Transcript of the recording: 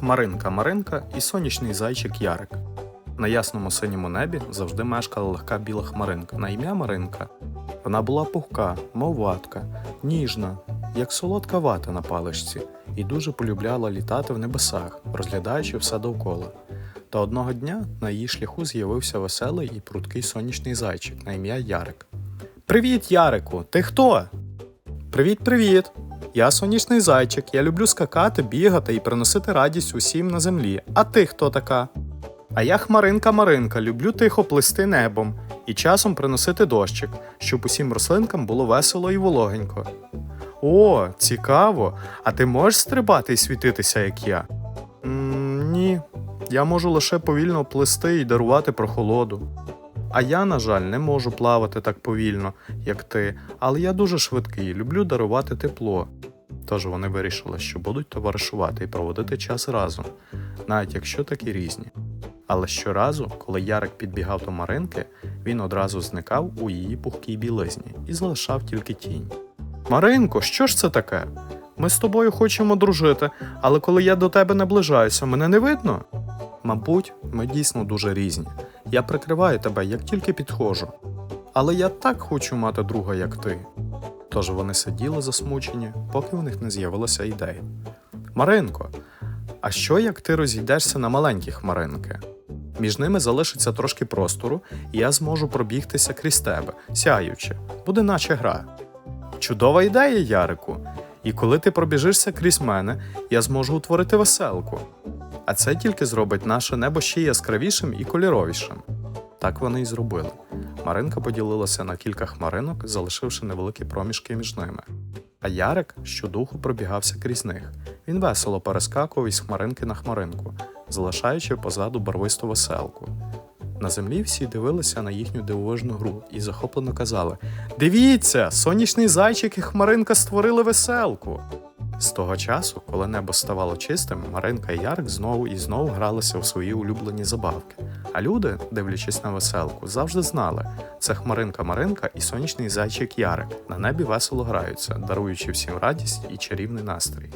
Хмаринка Маринка і сонячний зайчик Ярик. На ясному синьому небі завжди мешкала легка біла хмаринка на ім'я Маринка. Вона була пухка, мов ватка, ніжна, як солодка вата на паличці, і дуже полюбляла літати в небесах, розглядаючи все довкола. Та одного дня на її шляху з'явився веселий і пруткий сонячний зайчик на ім'я Ярик. Привіт, Ярику! Ти хто? Привіт, привіт! Я сонячний зайчик. Я люблю скакати, бігати і приносити радість усім на землі. А ти хто така? А я хмаринка Маринка, люблю тихо плисти небом і часом приносити дощик, щоб усім рослинкам було весело і вологенько. О, цікаво! А ти можеш стрибати і світитися, як я? м ні, я можу лише повільно плисти і дарувати прохолоду. А я, на жаль, не можу плавати так повільно, як ти, але я дуже швидкий, люблю дарувати тепло. Тож вони вирішили, що будуть товаришувати і проводити час разом, навіть якщо такі різні. Але щоразу, коли Ярик підбігав до Маринки, він одразу зникав у її пухкій білизні і залишав тільки тінь. Маринко, що ж це таке? Ми з тобою хочемо дружити, але коли я до тебе наближаюся, мене не видно? Мабуть, ми дійсно дуже різні. Я прикриваю тебе, як тільки підходжу. Але я так хочу мати друга, як ти. Тож вони сиділи засмучені, поки у них не з'явилася ідея. Маринко, а що як ти розійдешся на маленькі хмаринки? Між ними залишиться трошки простору, і я зможу пробігтися крізь тебе, сяючи, буде наче гра. Чудова ідея, Ярику. І коли ти пробіжишся крізь мене, я зможу утворити веселку. А це тільки зробить наше небо ще яскравішим і кольоровішим. Так вони й зробили. Маринка поділилася на кілька хмаринок, залишивши невеликі проміжки між ними. А Ярик щодуху пробігався крізь них. Він весело перескакував із хмаринки на хмаринку, залишаючи позаду барвисту веселку. На землі всі дивилися на їхню дивовижну гру і захоплено казали: Дивіться, сонячний зайчик і хмаринка створили веселку. З того часу, коли небо ставало чистим, Маринка і Ярик знову і знову гралися у свої улюблені забавки. А люди, дивлячись на веселку, завжди знали, це хмаринка Маринка і сонячний зайчик Ярик на небі весело граються, даруючи всім радість і чарівний настрій.